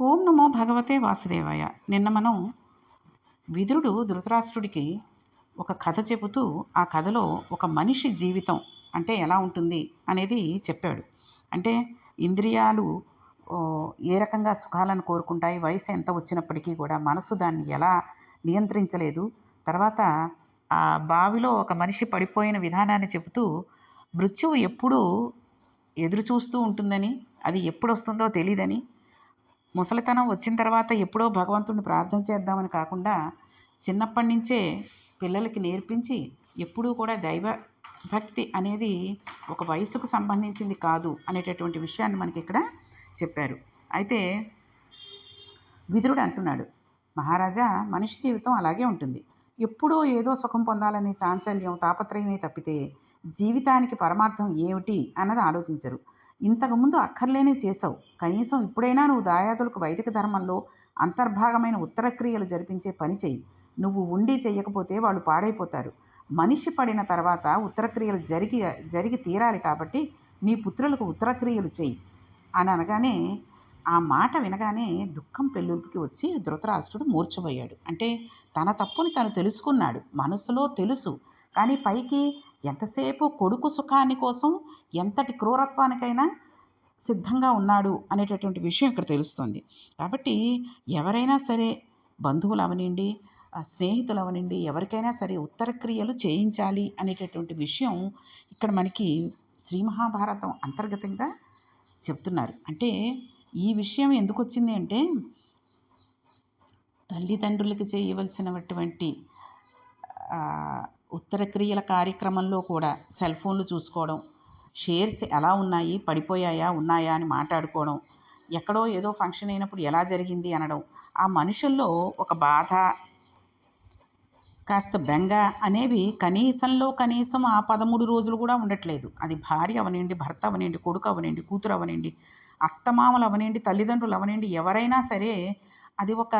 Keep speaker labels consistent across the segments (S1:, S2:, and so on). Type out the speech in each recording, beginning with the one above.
S1: ఓం నమో భగవతే వాసుదేవాయ. నిన్న మనం విదురుడు ధృతరాష్ట్రుడికి ఒక కథ చెబుతూ ఆ కథలో ఒక మనిషి జీవితం అంటే ఎలా ఉంటుంది అనేది చెప్పాడు. అంటే ఇంద్రియాలు ఏ రకంగా సుఖాలను కోరుకుంటాయి వయసు ఎంత వచ్చినప్పటికీ కూడా మనసు దాన్ని ఎలా నియంత్రించలేదు. తర్వాత ఆ బావిలో ఒక మనిషి పడిపోయిన విధానాన్ని చెబుతూ మృత్యువు ఎప్పుడూ ఎదురు చూస్తూ ఉంటుందని అది ఎప్పుడు వస్తుందో తెలియదని ముసలితనం వచ్చిన తర్వాత ఎప్పుడో భగవంతుడిని ప్రార్థన చేద్దామని కాకుండా చిన్నప్పటి నుంచే పిల్లలకి నేర్పించి ఎప్పుడూ కూడా దైవ భక్తి అనేది ఒక వయసుకు సంబంధించింది కాదు అనేటటువంటి విషయాన్ని మనకి ఇక్కడ చెప్పారు. అయితే విదురుడు అంటున్నాడు మహారాజా మనిషి జీవితం అలాగే ఉంటుంది. ఎప్పుడూ ఏదో సుఖం పొందాలనే చాంచల్యం తాపత్రయమే తప్పితే జీవితానికి పరమార్థం ఏమిటి? అన్నది ఆలోచించరు. ఇంతకుముందు అక్కర్లేనివి చేసావు కనీసం ఇప్పుడైనా నువ్వు దాయాదులకు వైదిక ధర్మంలో అంతర్భాగమైన ఉత్తర క్రియలు జరిపించే పని చెయ్యి. నువ్వు ఉండి చెయ్యకపోతే వాళ్ళు పాడైపోతారు. మనిషి పడిన తర్వాత ఉత్తరక్రియలు జరిగి జరిగి తీరాలి కాబట్టి నీ పుత్రులకు ఉత్తరక్రియలు చెయ్యి. అని అనగానే ఆ మాట వినగానే దుఃఖం పెళ్ళుకి వచ్చి ధృతరాష్ట్రుడు మూర్చబోయాడు అంటే తన తప్పుని తను తెలుసుకున్నాడు. మనసులో తెలుసు. కానీ పైకి ఎంతసేపు కొడుకు సుఖాన్ని కోసం ఎంతటి క్రూరత్వానికైనా సిద్ధంగా ఉన్నాడు అనేటటువంటి విషయం ఇక్కడ తెలుస్తుంది. కాబట్టి ఎవరైనా సరే బంధువులు అవనండి స్నేహితులు అవనండి ఎవరికైనా సరే ఉత్తర క్రియలు చేయించాలి అనేటటువంటి విషయం ఇక్కడ మనకి శ్రీ మహాభారతం అంతర్గతంగా చెప్తున్నారు. అంటే ఈ విషయం ఎందుకు వచ్చింది అంటే తల్లిదండ్రులకు చేయవలసినటువంటి ఉత్తర క్రియల కార్యక్రమంలో కూడా సెల్ ఫోన్లు చూసుకోవడం షేర్స్ ఎలా ఉన్నాయి పడిపోయాయా ఉన్నాయా అని మాట్లాడుకోవడం ఎక్కడో ఏదో ఫంక్షన్ అయినప్పుడు ఎలా జరిగింది అనడం ఆ మనుషుల్లో ఒక బాధ కాస్త బెంగ అనేవి కనీసంలో కనీసం ఆ పదమూడు రోజులు కూడా ఉండట్లేదు. అది భార్య అవనండి భర్త అవనండి కొడుకు అవనండి కూతురు అవనండి అత్తమామలు అవనండి తల్లిదండ్రులు అవనండి ఎవరైనా సరే అది ఒక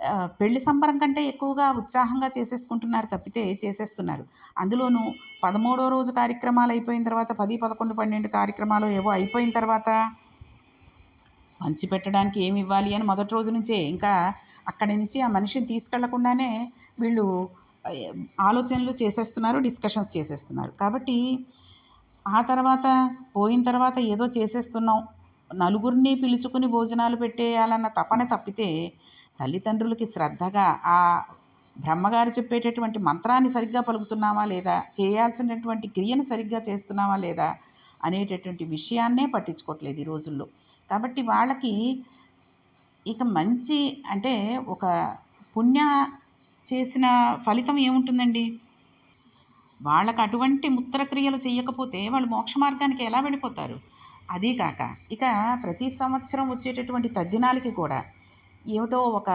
S1: పెళ్ళి పెళ్ళి సంబరం కంటే ఎక్కువగా ఉత్సాహంగా చేసేసుకుంటున్నారు తప్పితే చేసేస్తున్నారు. అందులోనూ పదమూడో రోజు కార్యక్రమాలు అయిపోయిన తర్వాత పది పదకొండు పన్నెండు కార్యక్రమాలు ఏవో అయిపోయిన తర్వాత పంచి పెట్టడానికి ఏమి ఇవ్వాలి అని మొదటి రోజు నుంచే ఇంకా అక్కడి నుంచి ఆ మనిషిని తీసుకెళ్ళకుండానే వీళ్ళు ఆలోచనలు చేసేస్తున్నారు డిస్కషన్స్ చేసేస్తున్నారు. కాబట్టి ఆ తర్వాత పోయిన తర్వాత ఏదో చేసేస్తున్నాం. నలుగురిని పిలుచుకుని భోజనాలు పెట్టేయాలన్న తపన తప్పితే తల్లిదండ్రులకి శ్రద్ధగా ఆ బ్రహ్మగారు చెప్పేటటువంటి మంత్రాన్ని సరిగ్గా పలుకుతున్నామా లేదా? చేయాల్సినటువంటి క్రియను సరిగ్గా చేస్తున్నామా లేదా? అనేటటువంటి విషయాన్నే పట్టించుకోవట్లేదు ఈ రోజుల్లో. కాబట్టి వాళ్ళకి ఇక మంచి అంటే ఒక పుణ్య చేసిన ఫలితం ఏముంటుందండి? వాళ్ళకు అటువంటి ముత్తరక్రియలు చేయకపోతే వాళ్ళు మోక్ష మార్గానికి ఎలా వెళ్ళిపోతారు? అదీ కాక ఇక ప్రతి సంవత్సరం వచ్చేటటువంటి తద్దినాలకి కూడా ఏమిటో ఒక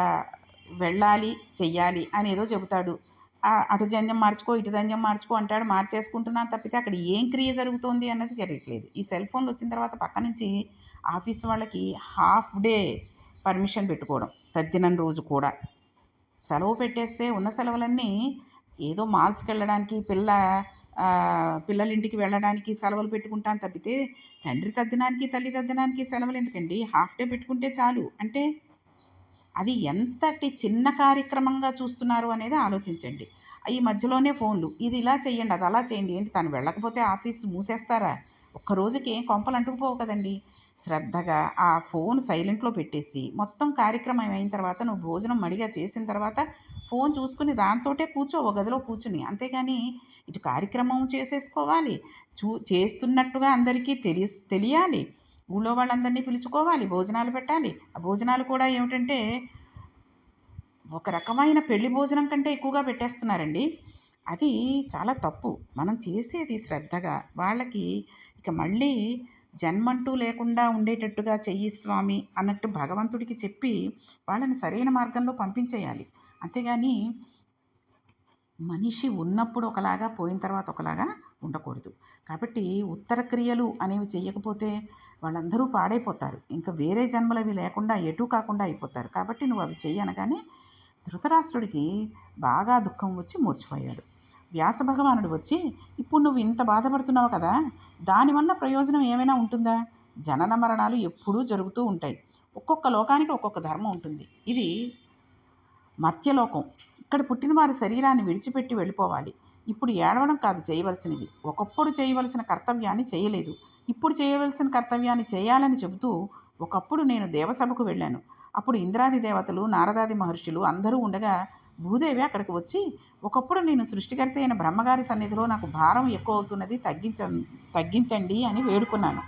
S1: వెళ్ళాలి చెయ్యాలి అని ఏదో చెబుతాడు. అటు జంజం మార్చుకో ఇటు జంజం మార్చుకో అంటాడు. మార్చేసుకుంటున్నాను తప్పితే అక్కడ ఏం క్రియ జరుగుతోంది అన్నది జరగట్లేదు. ఈ సెల్ ఫోన్లు వచ్చిన తర్వాత పక్క నుంచి ఆఫీస్ వాళ్ళకి హాఫ్ డే పర్మిషన్ పెట్టుకోవడం తద్దినం రోజు కూడా. సెలవు పెట్టేస్తే ఉన్న సెలవులన్నీ ఏదో మాల్స్కి వెళ్ళడానికి పిల్ల పిల్లలింటికి వెళ్ళడానికి సెలవులు పెట్టుకుంటాను తప్పితే తండ్రి తద్దినానికి తల్లి తద్దినానికి సెలవులు ఎందుకండి? హాఫ్ డే పెట్టుకుంటే చాలు. అంటే అది ఎంతటి చిన్న కార్యక్రమంగా చూస్తున్నారు అనేది ఆలోచించండి. ఈ మధ్యలోనే ఫోన్లు ఇది ఇలా చేయండి అది అలా చేయండి ఏంటి తను వెళ్ళకపోతే ఆఫీస్ మూసేస్తారా? ఒక్క రోజుకి ఏం కొంపలు అంటుకుపోవు కదండి. శ్రద్ధగా ఆ ఫోన్ సైలెంట్లో పెట్టేసి మొత్తం కార్యక్రమం అయిన తర్వాత నువ్వు భోజనం మడిగా చేసిన తర్వాత ఫోన్ చూసుకుని దాంతోటే కూర్చో ఒక గదిలో కూర్చుని. అంతేగాని ఇటు కార్యక్రమం చేసేసుకోవాలి. చూ చేస్తున్నట్టుగా అందరికీ తెలియ తెలియాలి. ఊళ్ళో వాళ్ళందరినీ పిలుచుకోవాలి భోజనాలు పెట్టాలి. ఆ భోజనాలు కూడా ఏమిటంటే ఒక రకమైన పెళ్ళి భోజనం కంటే ఎక్కువగా పెట్టేస్తున్నారండి. అది చాలా తప్పు. మనం చేసేది శ్రద్ధగా వాళ్ళకి ఇక మళ్ళీ జన్మంటూ లేకుండా ఉండేటట్టుగా చెయ్యి స్వామి అన్నట్టు భగవంతుడికి చెప్పి వాళ్ళని సరైన మార్గంలో పంపించేయాలి. అంతేగాని మనిషి ఉన్నప్పుడు ఒకలాగా పోయిన తర్వాత ఒకలాగా ఉండకూడదు. కాబట్టి ఉత్తర క్రియలు అనేవి చేయకపోతే వాళ్ళందరూ పాడైపోతారు. ఇంకా వేరే జన్మలు అవి లేకుండా ఎటు కాకుండా అయిపోతారు. కాబట్టి నువ్వు అవి చేయనగానే ధృతరాష్ట్రుడికి బాగా దుఃఖం వచ్చి మూర్చిపోయాడు వ్యాస భగవానుడు వచ్చి ఇప్పుడు నువ్వు ఇంత బాధపడుతున్నావు కదా దానివల్ల ప్రయోజనం ఏమైనా ఉంటుందా? జనన మరణాలు ఎప్పుడూ జరుగుతూ ఉంటాయి. ఒక్కొక్క లోకానికి ఒక్కొక్క ధర్మం ఉంటుంది. ఇది మర్త్యలోకం ఇక్కడ పుట్టిన వారి శరీరాన్ని విడిచిపెట్టి వెళ్ళిపోవాలి. ఇప్పుడు ఏడవడం కాదు చేయవలసినది. ఒకప్పుడు చేయవలసిన కర్తవ్యాన్ని చేయలేదు. ఇప్పుడు చేయవలసిన కర్తవ్యాన్ని చేయాలని చెబుతూ ఒకప్పుడు నేను దేవసభకు వెళ్ళాను. అప్పుడు ఇంద్రాది దేవతలు నారదాది మహర్షులు అందరూ ఉండగా భూదేవి అక్కడికి వచ్చి ఒకప్పుడు నేను సృష్టికర్త అయిన బ్రహ్మగారి సన్నిధిలో నాకు భారం ఎక్కువ అవుతున్నది తగ్గించ తగ్గించండి అని వేడుకున్నాను.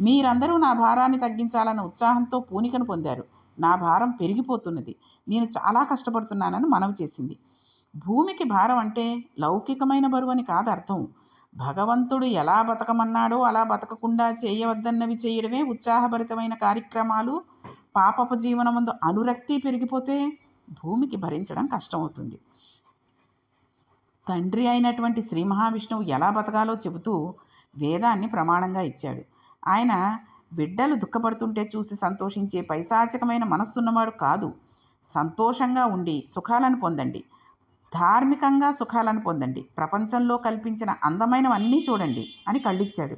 S1: మీరందరూ నా భారాన్ని తగ్గించాలన్న ఉత్సాహంతో పూనికను పొందారు. నా భారం పెరిగిపోతున్నది. నేను చాలా కష్టపడుతున్నానని మనవి చేసింది. భూమికి భారం అంటే లౌకికమైన బరువు అని కాదు అర్థం. భగవంతుడు ఎలా బతకమన్నాడో అలా బతకకుండా చేయవద్దన్నవి చేయడమే ఉత్సాహభరితమైన కార్యక్రమాలు. పాపపు జీవనమందు అనురక్తి పెరిగిపోతే భూమికి భరించడం కష్టమవుతుంది. తండ్రి అయినటువంటి శ్రీ మహావిష్ణువు ఎలా బతకాలో చెబుతూ వేదాన్ని ప్రమాణంగా ఇచ్చాడు. ఆయన బిడ్డలు దుఃఖపడుతుంటే చూసి సంతోషించే పైశాచకమైన మనస్సున్నవాడు కాదు. సంతోషంగా ఉండి సుఖాలను పొందండి. ధార్మికంగా సుఖాలను పొందండి. ప్రపంచంలో కల్పించిన అందమైనవన్నీ చూడండి అని కళ్ళిచ్చాడు.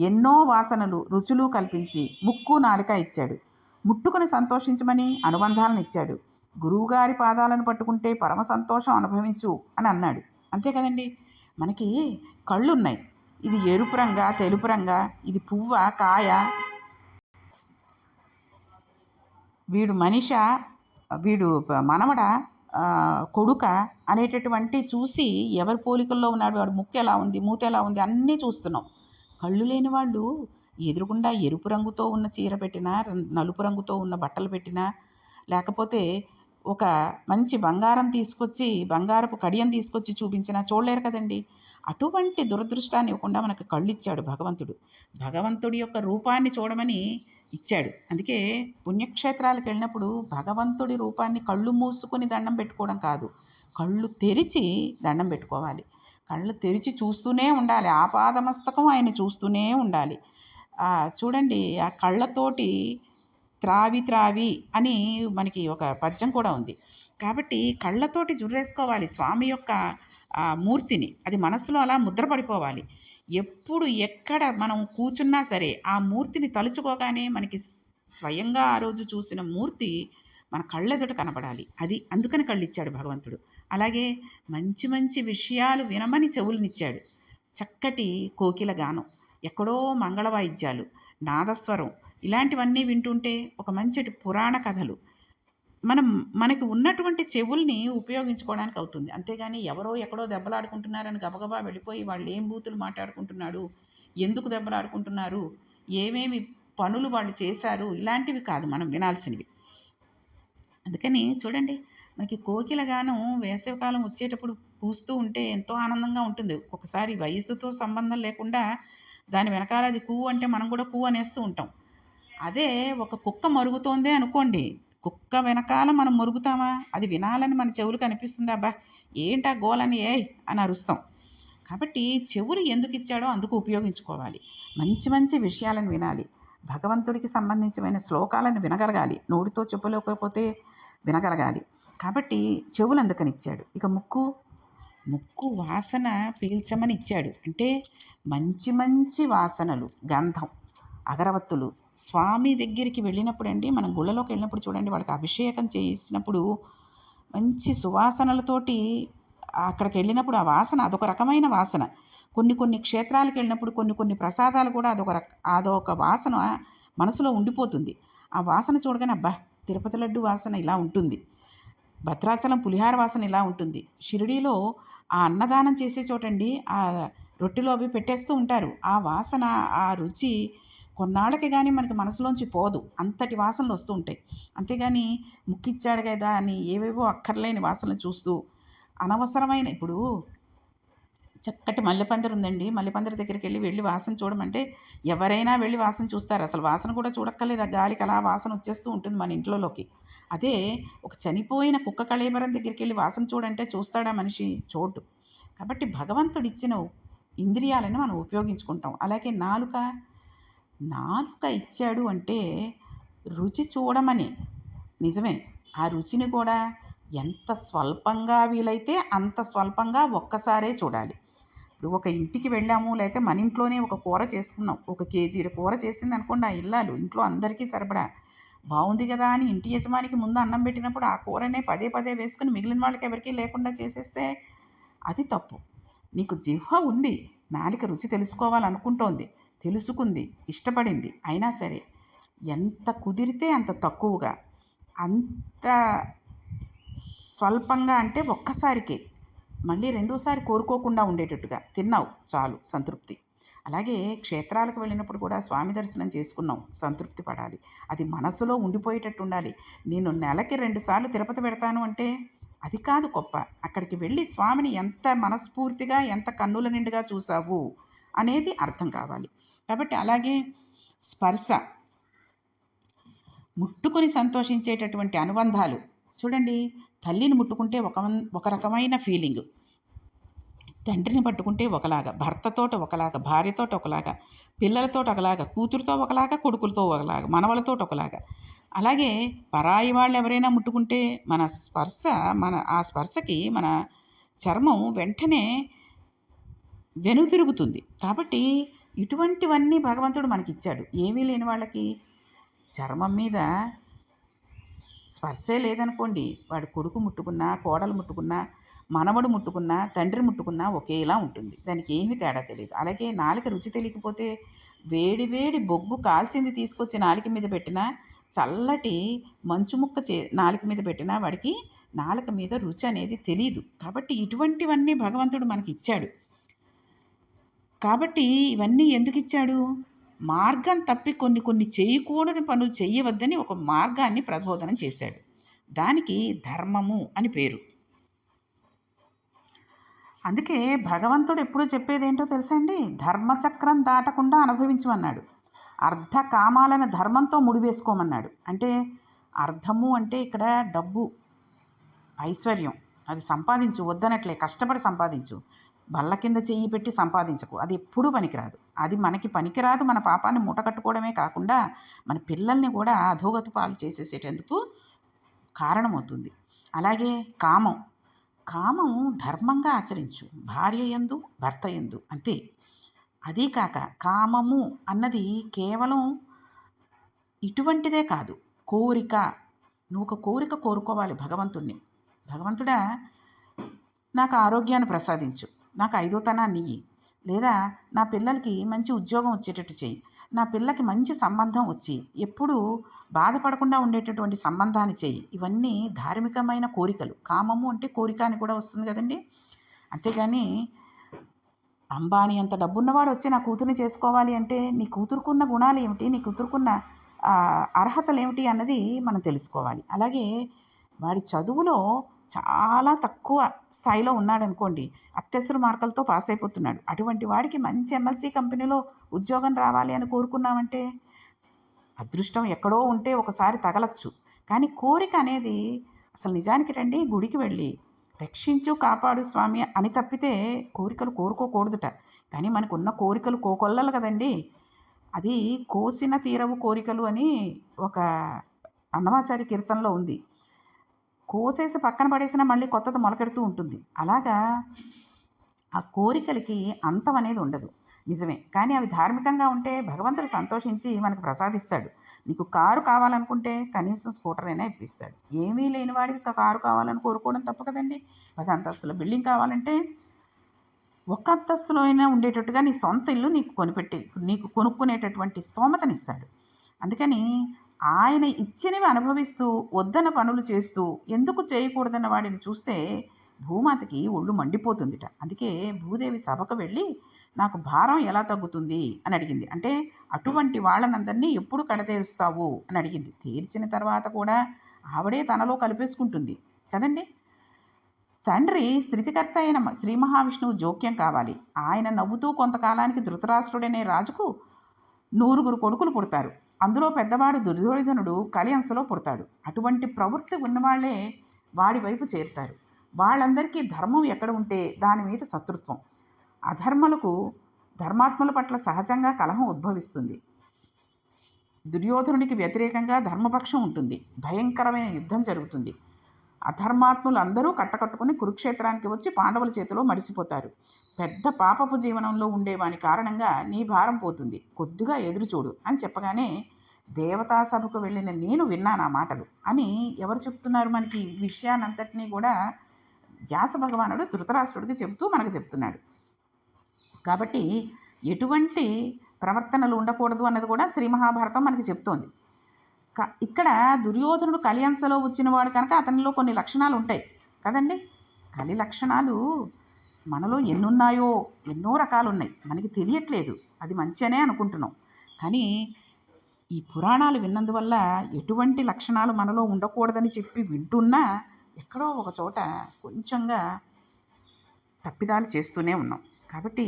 S1: ఎన్నో వాసనలు రుచులు కల్పించి ముక్కు నాలిక ఇచ్చాడు. ముట్టుకుని సంతోషించమని అనుబంధాలను ఇచ్చాడు. గురువుగారి పాదాలను పట్టుకుంటే పరమ సంతోషం అనుభవించు అని అన్నాడు. అంతే కదండి? మనకి కళ్ళు ఉన్నాయి ఇది ఎరుపు రంగా తెలుపు రంగా ఇది పువ్వ కాయ? వీడు మనిష? వీడు మనవడ? కొడుక అనేటటువంటి చూసి ఎవరి పోలికల్లో ఉన్నాడు వాడు ముక్కు ఎలా ఉంది మూత ఎలా ఉంది అన్నీ చూస్తున్నాం. కళ్ళు లేని వాళ్ళు ఎదురుగుండా ఎరుపు రంగుతో ఉన్న చీర పెట్టినా నలుపు రంగుతో ఉన్న బట్టలు పెట్టినా లేకపోతే ఒక మంచి బంగారం తీసుకొచ్చి బంగారపు కడియం తీసుకొచ్చి చూపించినా చూడలేరు కదండి. అటువంటి దురదృష్టాన్ని ఇవ్వకుండా మనకు కళ్ళు ఇచ్చాడు భగవంతుడు. భగవంతుడి యొక్క రూపాన్ని చూడమని ఇచ్చాడు. అందుకే పుణ్యక్షేత్రాలకు వెళ్ళినప్పుడు భగవంతుడి రూపాన్ని కళ్ళు మూసుకొని దండం పెట్టుకోవడం కాదు. కళ్ళు తెరిచి దండం పెట్టుకోవాలి. కళ్ళు తెరిచి చూస్తూనే ఉండాలి. ఆపాదమస్తకం ఆయన చూస్తూనే ఉండాలి. చూడండి ఆ కళ్ళతోటి త్రావి త్రావి అని మనకి ఒక పద్యం కూడా ఉంది. కాబట్టి కళ్ళతోటి జుర్రేసుకోవాలి. స్వామి యొక్క మూర్తిని. అది మనసులో అలా ముద్రపడిపోవాలి. ఎప్పుడు ఎక్కడ మనం కూర్చున్నా సరే ఆ మూర్తిని తలుచుకోగానే మనకి స్వయంగా ఆ రోజు చూసిన మూర్తి మన కళ్ళెదుట కనబడాలి. అది అందుకని కళ్ళు ఇచ్చాడు భగవంతుడు. అలాగే మంచి మంచి విషయాలు వినమని చెవులనిచ్చాడు. చక్కటి కోకిల గానం. ఎక్కడో మంగళ వాయిద్యాలు నాదస్వరం ఇలాంటివన్నీ వింటుంటే ఒక మంచి పురాణ కథలు. మనం మనకి ఉన్నటువంటి చెవుల్ని ఉపయోగించుకోవడానికి అవుతుంది. అంతేగాని ఎవరో ఎక్కడో దెబ్బలాడుకుంటున్నారని గబగబా వెళ్ళిపోయి వాళ్ళు ఏం బూతులు మాట్లాడుకుంటున్నాడు? ఎందుకు దెబ్బలాడుకుంటున్నారు? ఏమేమి పనులు వాళ్ళు చేశారు? ఇలాంటివి కాదు మనం వినాల్సినవి. అందుకని చూడండి మనకి కోకిల గానం వేసవికాలం వచ్చేటప్పుడు పూస్తూ ఉంటే ఎంతో ఆనందంగా ఉంటుంది. ఒకసారి వయసుతో సంబంధం లేకుండా దాని వెనకాల అది కూ అంటే మనం కూడా కూ అనేస్తూ ఉంటాం. అదే ఒక కుక్క మరుగుతోందే అనుకోండి. కుక్క వెనకాల మనం మురుగుతామా? అది వినాలని మన చెవులకు అనిపిస్తుంది? అబ్బా ఏంటా గోలని? ఏ అని అరుస్తాం. కాబట్టి చెవులు ఎందుకు ఇచ్చాడో అందుకు ఉపయోగించుకోవాలి. మంచి మంచి విషయాలను వినాలి. భగవంతుడికి సంబంధించిన శ్లోకాలను వినగలగాలి. నోటితో చెప్పలేకపోతే వినగలగాలి. కాబట్టి చెవులు అందుకని ఇచ్చాడు. ఇక ముక్కు? ముక్కు వాసన పీల్చమని ఇచ్చాడు. అంటే మంచి మంచి వాసనలు గంధం అగరవత్తులు స్వామి దగ్గరికి వెళ్ళినప్పుడు అండి మనం గుళ్ళలోకి వెళ్ళినప్పుడు చూడండి వాళ్ళకి అభిషేకం చేసినప్పుడు మంచి సువాసనలతోటి అక్కడికి వెళ్ళినప్పుడు ఆ వాసన అదొక రకమైన వాసన. కొన్ని కొన్ని క్షేత్రాలకు వెళ్ళినప్పుడు కొన్ని కొన్ని ప్రసాదాలు కూడా అదొక రక అదొక వాసన మనసులో ఉండిపోతుంది. ఆ వాసన చూడగానే అబ్బా తిరుపతి లడ్డు వాసన ఇలా ఉంటుంది. భద్రాచలం పులిహార వాసన ఇలా ఉంటుంది. షిరిడీలో ఆ అన్నదానం చేసే చోటండి ఆ రొట్టెలో అవి పెట్టేస్తూ ఉంటారు. ఆ వాసన ఆ రుచి కొన్నాళ్ళకి కానీ మనకి మనసులోంచి పోదు. అంతటి వాసనలు వస్తూ ఉంటాయి. అంతేగాని ముక్కిచ్చాడు కదా అని ఏవేవో అక్కర్లేని వాసనలు చూస్తూ అనవసరమైన ఇప్పుడు చక్కటి మల్లెపందిరి ఉందండి. మల్లెపందిరి దగ్గరికి వెళ్ళి వెళ్ళి వాసన చూడమంటే ఎవరైనా వెళ్ళి వాసన చూస్తారు. అసలు వాసన కూడా చూడక్కర్లేదు. ఆ గాలికి అలా వాసన వచ్చేస్తూ ఉంటుంది మన ఇంట్లోకి అదే ఒక చనిపోయిన కుక్క కళేబరం దగ్గరికి వెళ్ళి వాసన చూడంటే చూస్తాడా మనిషి? చోటు. కాబట్టి భగవంతుడిచ్చిన ఇంద్రియాలను మనం ఉపయోగించుకుంటాం. అలాగే నాలుక నాలుక ఇచ్చాడు అంటే రుచి చూడమని. నిజమే ఆ రుచిని కూడా ఎంత స్వల్పంగా వీలైతే అంత స్వల్పంగా ఒక్కసారే చూడాలి. ఇప్పుడు ఒక ఇంటికి వెళ్ళాము లేకపోతే మన ఇంట్లోనే ఒక కూర చేసుకున్నాం. ఒక కేజీ కూర చేసింది అనుకోండి ఆ ఇల్లాలు ఇంట్లో అందరికీ సరిపడా. బాగుంది కదా అని ఇంటి యజమానికి ముందు అన్నం పెట్టినప్పుడు ఆ కూరనే పదే పదే వేసుకుని మిగిలిన వాళ్ళకి ఎవరికీ లేకుండా చేసేస్తే అది తప్పు. నీకు జిహ్వ ఉంది నాలిక రుచి తెలుసుకోవాలనుకుంటోంది. తెలుసుకుంది ఇష్టపడింది. అయినా సరే ఎంత కుదిరితే అంత తక్కువగా అంత స్వల్పంగా అంటే ఒక్కసారికే. మళ్ళీ రెండోసారి కోరుకోకుండా ఉండేటట్టుగా. తిన్నావు చాలు సంతృప్తి. అలాగే క్షేత్రాలకు వెళ్ళినప్పుడు కూడా స్వామి దర్శనం చేసుకున్నాం సంతృప్తి పడాలి. అది మనసులో ఉండిపోయేటట్టు ఉండాలి. నేను నెలకి రెండుసార్లు తిరుపతి పెడతాను అంటే అది కాదు గొప్ప. అక్కడికి వెళ్ళి స్వామిని ఎంత మనస్ఫూర్తిగా ఎంత కన్నుల నిండుగా చూసావు అనేది అర్థం కావాలి. కాబట్టి అలాగే స్పర్శ ముట్టుకొని సంతోషించేటటువంటి అనుబంధాలు. చూడండి తల్లిని ముట్టుకుంటే ఒక ఒక రకమైన ఫీలింగ్ తండ్రిని పట్టుకుంటే ఒకలాగా భర్తతోటి ఒకలాగా భార్యతోటి ఒకలాగా పిల్లలతో ఒకలాగా కూతురుతో ఒకలాగా కొడుకులతో ఒకలాగా మనవలతో ఒకలాగా. అలాగే పరాయి వాళ్ళు ఎవరైనా ముట్టుకుంటే మన స్పర్శ మన ఆ స్పర్శకి మన చర్మం వెంటనే వెనుతిరుగుతుంది కాబట్టి ఇటువంటివన్నీ భగవంతుడు మనకిచ్చాడు. ఏమీ లేని వాళ్ళకి చర్మం మీద స్పర్శే లేదనుకోండి. వాడు కొడుకు ముట్టుకున్నా కోడలు ముట్టుకున్నా మనవడు ముట్టుకున్నా తండ్రి ముట్టుకున్నా ఒకేలా ఉంటుంది. దానికి ఏమీ తేడా తెలియదు అలాగే నాలుక రుచి తెలియకపోతే వేడి వేడి బొగ్గు కాల్చింది తీసుకొచ్చి నాలుక మీద పెట్టినా చల్లటి మంచు ముక్క చే నాలుక మీద పెట్టినా వాడికి నాలుక మీద రుచి అనేది తెలియదు కాబట్టి ఇటువంటివన్నీ భగవంతుడు మనకి ఇచ్చాడు కాబట్టి ఇవన్నీ ఎందుకు ఇచ్చాడు మార్గం తప్పి కొన్ని కొన్ని చేయకూడని పనులు చేయవద్దని ఒక మార్గాన్ని ప్రబోధనం చేశాడు. దానికి ధర్మము అని పేరు. అందుకే భగవంతుడు ఎప్పుడు చెప్పేది ఏంటో తెలుసా అండి? ధర్మచక్రం దాటకుండా అనుభవించమన్నాడు. అర్ధ కామాలను ధర్మంతో ముడివేసుకోమన్నాడు. అంటే అర్థము అంటే ఇక్కడ డబ్బు ఐశ్వర్యం. అది సంపాదించు వద్దనట్లే కష్టపడి సంపాదించు. బల్ల కింద చెయ్యి పెట్టి సంపాదించకు. అది ఎప్పుడూ పనికిరాదు. అది మనకి పనికిరాదు. మన పాపాన్ని మూటకట్టుకోవడమే కాకుండా మన పిల్లల్ని కూడా అధోగతి పాలు చేసేసేటందుకు కారణమవుతుంది. అలాగే కామం. కామం ధర్మంగా ఆచరించు. భార్య ఎందు భర్త ఎందు అంతే. అదీ కాక కామము అన్నది కేవలం ఇటువంటిదే కాదు. కోరిక. నువ్వు ఒక కోరిక కోరుకోవాలి భగవంతుణ్ణి. భగవంతుడా నాకు ఆరోగ్యాన్ని ప్రసాదించు. నాకు ఐదోతనాన్ని ఇయ్యి లేదా నా పిల్లలకి మంచి ఉద్యోగం వచ్చేటట్టు చెయ్యి నా పిల్లకి మంచి సంబంధం వచ్చి ఎప్పుడూ బాధపడకుండా ఉండేటటువంటి సంబంధాన్ని చెయ్యి ఇవన్నీ ధార్మికమైన కోరికలు. కామము అంటే కోరిక అని కూడా వస్తుంది కదండి. అంతేగాని అంబానీ అంత డబ్బున్నవాడు వచ్చి నా కూతుర్ని చేసుకోవాలి అంటే నీ కూతురుకున్న గుణాలు ఏమిటి? నీ కూతురుకున్న అర్హతలు ఏమిటి అన్నది మనం తెలుసుకోవాలి. అలాగే వాడి చదువులో చాలా తక్కువ స్థాయిలో ఉన్నాడు అనుకోండి అత్యవసర మార్కులతో పాస్ అయిపోతున్నాడు. అటువంటి వాడికి మంచి ఎంఎల్సి కంపెనీలో ఉద్యోగం రావాలి అని కోరుకున్నామంటే అదృష్టం ఎక్కడో ఉంటే ఒకసారి తగలచ్చు. కానీ కోరిక అనేది అసలు నిజానికి రండి గుడికి వెళ్ళి రక్షించు కాపాడు స్వామి అని తప్పితే కోరికలు కోరుకోకూడదుట. కానీ మనకు ఉన్న కోరికలు కోకొల్లలు కదండి. అది కోసిన తీరవు కోరికలు అని ఒక అన్నమాచారి కీర్తనలో ఉంది. కోసేసి పక్కన పడేసినా మళ్ళీ కొత్తది మొలకెడుతూ ఉంటుంది. అలాగా ఆ కోరికలకి అంతం అనేది ఉండదు. నిజమే. కానీ అవి ధార్మికంగా ఉంటే భగవంతుడు సంతోషించి మనకు ప్రసాదిస్తాడు. నీకు కారు కావాలనుకుంటే కనీసం స్కూటర్ అయినా ఇప్పిస్తాడు. ఏమీ లేని వాడికి కారు కావాలని కోరుకోవడం తప్పు కదండి. పది అంతస్తుల బిల్డింగ్ కావాలంటే ఒక్క అంతస్తులో అయినా ఉండేటట్టుగా నీ సొంత ఇల్లు నీకు కొనిపెట్టి నీకు కొనుక్కునేటటువంటి స్తోమతనిస్తాడు. అందుకని ఆయన ఇచ్చినవి అనుభవిస్తూ వద్దన పనులు చేస్తూ ఎందుకు చేయకూడదన్న వాడిని చూస్తే భూమాతకి ఒళ్ళు మండిపోతుందిట. అందుకే భూదేవి సభకు వెళ్ళి నాకు భారం ఎలా తగ్గుతుంది? అని అడిగింది. అంటే అటువంటి వాళ్ళనందరినీ ఎప్పుడు కడతీరుస్తావు? అని అడిగింది. తీర్చిన తర్వాత కూడా ఆవిడే తనలో కలిపేసుకుంటుంది. కదండి? తండ్రి స్థితికర్త అయిన శ్రీ మహావిష్ణువు జోక్యం కావాలి. ఆయన నవ్వుతూ కొంతకాలానికి ధృతరాష్ట్రుడనే రాజుకు నూరుగురు కొడుకులు పుడతారు. అందులో పెద్దవాడు దుర్యోధనుడు కలియంశలో పుడతాడు. అటువంటి ప్రవృత్తి ఉన్నవాళ్ళే వాడి వైపు చేరుతారు. వాళ్ళందరికీ ధర్మం ఎక్కడ ఉంటే దాని మీద శత్రుత్వం. అధర్మలకు ధర్మాత్మల పట్ల సహజంగా కలహం ఉద్భవిస్తుంది. దుర్యోధనుడికి వ్యతిరేకంగా ధర్మపక్షం ఉంటుంది. భయంకరమైన యుద్ధం జరుగుతుంది. అధర్మాత్ములు అందరూ కట్టకట్టుకుని కురుక్షేత్రానికి వచ్చి పాండవుల చేతిలో మడిసిపోతారు పెద్ద పాపపు జీవనంలో ఉండేవాని కారణంగా నీ భారం పోతుంది. కొద్దిగా ఎదురు చూడు అని చెప్పగానే దేవతా సభకు వెళ్ళిన నేను విన్నాను ఆ మాటలు? అని ఎవరు చెప్తున్నారు మనకి? ఈ విషయాన్నంతటినీ కూడా వ్యాస భగవానుడు ధృతరాష్ట్రుడికి చెబుతూ మనకు చెప్తున్నాడు కాబట్టి ఎటువంటి ప్రవర్తనలు ఉండకూడదు అన్నది కూడా శ్రీ మహాభారతం మనకి చెప్తోంది. క ఇక్కడ దుర్యోధనుడు కలియంశలో వచ్చినవాడు కనుక అతనిలో కొన్ని లక్షణాలు ఉంటాయి. కదండి? కలి లక్షణాలు మనలో ఎన్నున్నాయో ఎన్నో రకాలు ఉన్నాయి మనకి తెలియట్లేదు. అది మంచి అనే అనుకుంటున్నాం. కానీ ఈ పురాణాలు విన్నందువల్ల ఎటువంటి లక్షణాలు మనలో ఉండకూడదని చెప్పి వింటున్నా ఎక్కడో ఒక చోట కొంచెంగా తప్పిదాలు చేస్తూనే ఉన్నాం. కాబట్టి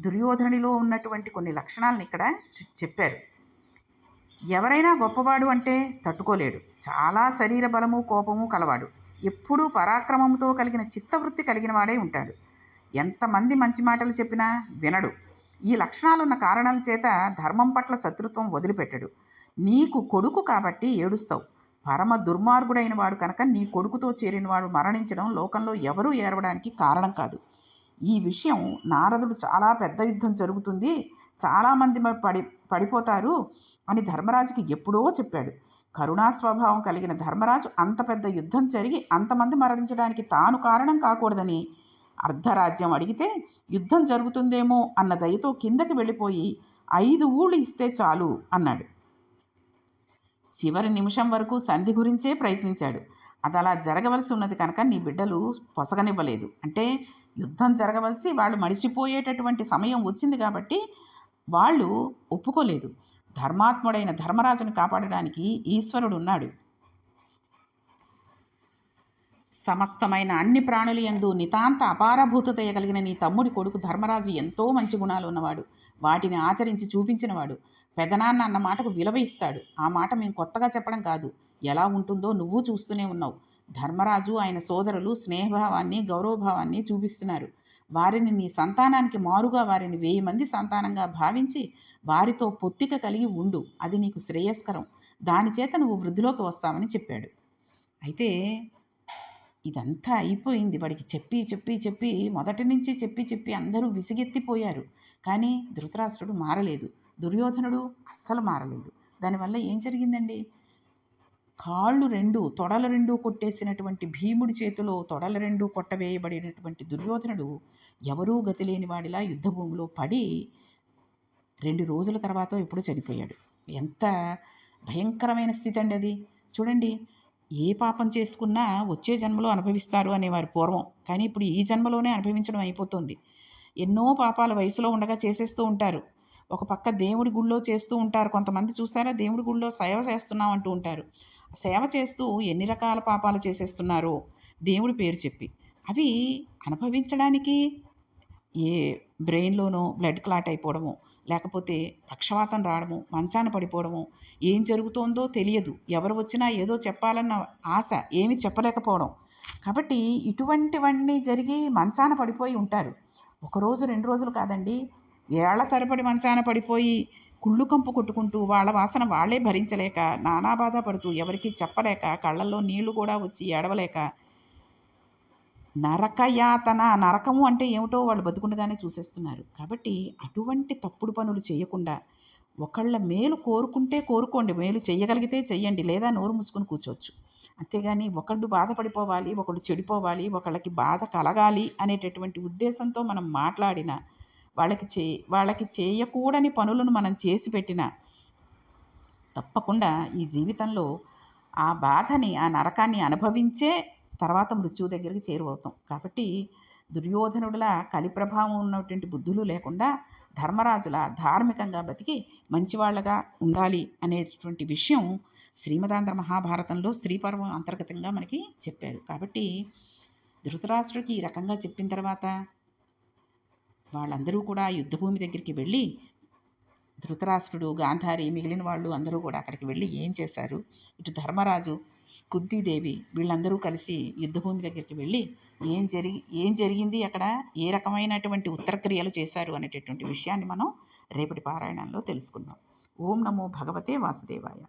S1: దుర్యోధనుడిలో ఉన్నటువంటి కొన్ని లక్షణాలను ఇక్కడ చెప్పారు. ఎవరైనా గొప్పవాడు అంటే తట్టుకోలేడు. చాలా శరీర బలము కోపము కలవాడు. ఎప్పుడూ పరాక్రమంతో కలిగిన చిత్తవృత్తి కలిగిన వాడై ఉంటాడు. ఎంతమంది మంచి మాటలు చెప్పినా వినడు. ఈ లక్షణాలున్న కారణాల చేత ధర్మం పట్ల శత్రుత్వం వదిలిపెట్టడు. నీకు కొడుకు కాబట్టి ఏడుస్తావు. పరమ దుర్మార్గుడైన వాడు కనుక నీ కొడుకుతో చేరినవాడు మరణించడం లోకంలో ఎవరూ ఏరవడానికి కారణం కాదు. ఈ విషయం నారదుడు చాలా పెద్ద యుద్ధం జరుగుతుంది. చాలామంది పడి పడిపోతారు అని ధర్మరాజుకి ఎప్పుడో చెప్పాడు. కరుణా స్వభావం కలిగిన ధర్మరాజు అంత పెద్ద యుద్ధం జరిగి అంతమంది మరణించడానికి తాను కారణం కాకూడదని అర్ధరాజ్యం అడిగితే యుద్ధం జరుగుతుందేమో అన్న దయతో కిందకి వెళ్ళిపోయి ఐదు ఊళ్ళు ఇస్తే చాలు అన్నాడు. చివరి నిమిషం వరకు సంధి గురించే ప్రయత్నించాడు. అది అలా జరగవలసి ఉన్నది కనుక నీ బిడ్డలు పొసగనివ్వలేదు. అంటే యుద్ధం జరగవలసి వాళ్ళు మడిసిపోయేటటువంటి సమయం వచ్చింది కాబట్టి వాళ్ళు ఒప్పుకోలేదు. ధర్మాత్ముడైన ధర్మరాజును కాపాడడానికి ఈశ్వరుడు ఉన్నాడు. సమస్తమైన అన్ని ప్రాణులు యందు నితాంత అపారభూతత కలిగిన నీ తమ్ముడి కొడుకు ధర్మరాజు ఎంతో మంచి గుణాలు ఉన్నవాడు. వాటిని ఆచరించి చూపించినవాడు. పెదనాన్న అన్న మాటకు విలువ ఇస్తాడు. ఆ మాట మేము కొత్తగా చెప్పడం కాదు. ఎలా ఉంటుందో నువ్వు చూస్తూనే ఉన్నావు. ధర్మరాజు ఆయన సోదరులు స్నేహభావాన్ని గౌరవభావాన్ని చూపిస్తున్నారు. వారిని నీ సంతానానికి మారుగా వారిని వెయ్యి మంది సంతానంగా భావించి వారితో పొత్తిక కలిగి ఉండు. అది నీకు శ్రేయస్కరం. దాని చేత నువ్వు వృద్ధిలోకి వస్తావని చెప్పాడు. అయితే ఇదంతా అయిపోయింది. వాడికి చెప్పి చెప్పి చెప్పి మొదటి నుంచి చెప్పి చెప్పి అందరూ విసిగెత్తిపోయారు. కానీ ధృతరాష్ట్రుడు మారలేదు. దుర్యోధనుడు అస్సలు మారలేదు. దానివల్ల ఏం జరిగిందండి? కాళ్ళు రెండు తొడల రెండు కొట్టేసినటువంటి భీముడి చేతిలో తొడల రెండు కొట్టవేయబడినటువంటి దుర్యోధనుడు ఎవరూ గతిలేని వాడిలా యుద్ధభూమిలో పడి రెండు రోజుల తర్వాత ఎప్పుడు చనిపోయాడు. ఎంత భయంకరమైన స్థితి అండి అది. చూడండి ఏ పాపం చేసుకున్నా వచ్చే జన్మలో అనుభవిస్తారు అనేవారు పూర్వం. కానీ ఇప్పుడు ఈ జన్మలోనే అనుభవించడం అయిపోతుంది. ఎన్నో పాపాలు వయసులో ఉండగా చేసేస్తూ ఉంటారు. ఒక పక్క దేవుడి గుళ్ళో చేస్తూ ఉంటారు. కొంతమంది చూస్తారా? దేవుడి గుళ్ళో సేవ చేస్తున్నాం అంటూ ఉంటారు. సేవ చేస్తూ ఎన్ని రకాల పాపాలు చేసేస్తున్నారో దేవుడి పేరు చెప్పి. అవి అనుభవించడానికి ఏ బ్రెయిన్లోనో బ్లడ్ క్లాట్ అయిపోవడము లేకపోతే పక్షవాతం రావడము మంచాన పడిపోవడము ఏం జరుగుతోందో తెలియదు. ఎవరు వచ్చినా ఏదో చెప్పాలన్న ఆశ ఏమి చెప్పలేకపోవడం. కాబట్టి ఇటువంటివన్నీ జరిగి మంచాన పడిపోయి ఉంటారు. ఒకరోజు రెండు రోజులు కాదండి ఏళ్ళ తరబడి మంచాన పడిపోయి కుళ్ళు కంపు కొట్టుకుంటూ వాళ్ళ వాసన వాళ్ళే భరించలేక నానా బాధపడుతూ ఎవరికీ చెప్పలేక కళ్ళల్లో నీళ్ళు కూడా వచ్చి ఏడవలేక. నరకయాతన నరకము అంటే ఏమిటో వాళ్ళు బతుకుండగానే చూసేస్తున్నారు. కాబట్టి అటువంటి తప్పుడు పనులు చేయకుండా ఒకళ్ళ మేలు కోరుకుంటే కోరుకోండి మేలు చేయగలిగితే చెయ్యండి లేదా నోరు మూసుకుని కూర్చోవచ్చు. అంతేగాని ఒకళ్ళు బాధపడిపోవాలి ఒకళ్ళు చెడిపోవాలి ఒకళ్ళకి బాధ కలగాలి అనేటటువంటి ఉద్దేశంతో మనం మాట్లాడిన వాళ్ళకి చే వాళ్ళకి చేయకూడని పనులను మనం చేసి పెట్టిన తప్పకుండా ఈ జీవితంలో ఆ బాధని ఆ నరకాన్ని అనుభవించే తర్వాత మృత్యువు దగ్గరికి చేరువవుతాం. కాబట్టి దుర్యోధనుడుల కలి ప్రభావం ఉన్నటువంటి బుద్ధులు లేకుండా ధర్మరాజుల ధార్మికంగా బతికి మంచివాళ్ళగా ఉండాలి అనేటువంటి విషయం శ్రీమదాంధ్ర మహాభారతంలో స్త్రీ పర్వం అంతర్గతంగా మనకి చెప్పారు. కాబట్టి ధృతరాష్ట్రుడికి ఈ రకంగా చెప్పిన తర్వాత వాళ్ళందరూ కూడా యుద్ధభూమి దగ్గరికి వెళ్ళి ధృతరాష్ట్రుడు గాంధారి మిగిలిన వాళ్ళు అందరూ కూడా అక్కడికి వెళ్ళి ఏం చేశారు? ఇటు ధర్మరాజు కుంతీదేవి వీళ్ళందరూ కలిసి యుద్ధభూమి దగ్గరికి వెళ్ళి ఏం జరిగి ఏం జరిగింది అక్కడ? ఏ రకమైనటువంటి ఉత్తరక్రియలు చేశారు అనేటటువంటి విషయాన్ని మనం రేపటి పారాయణంలో తెలుసుకుందాం. ఓం నమో భగవతే వాసుదేవాయ.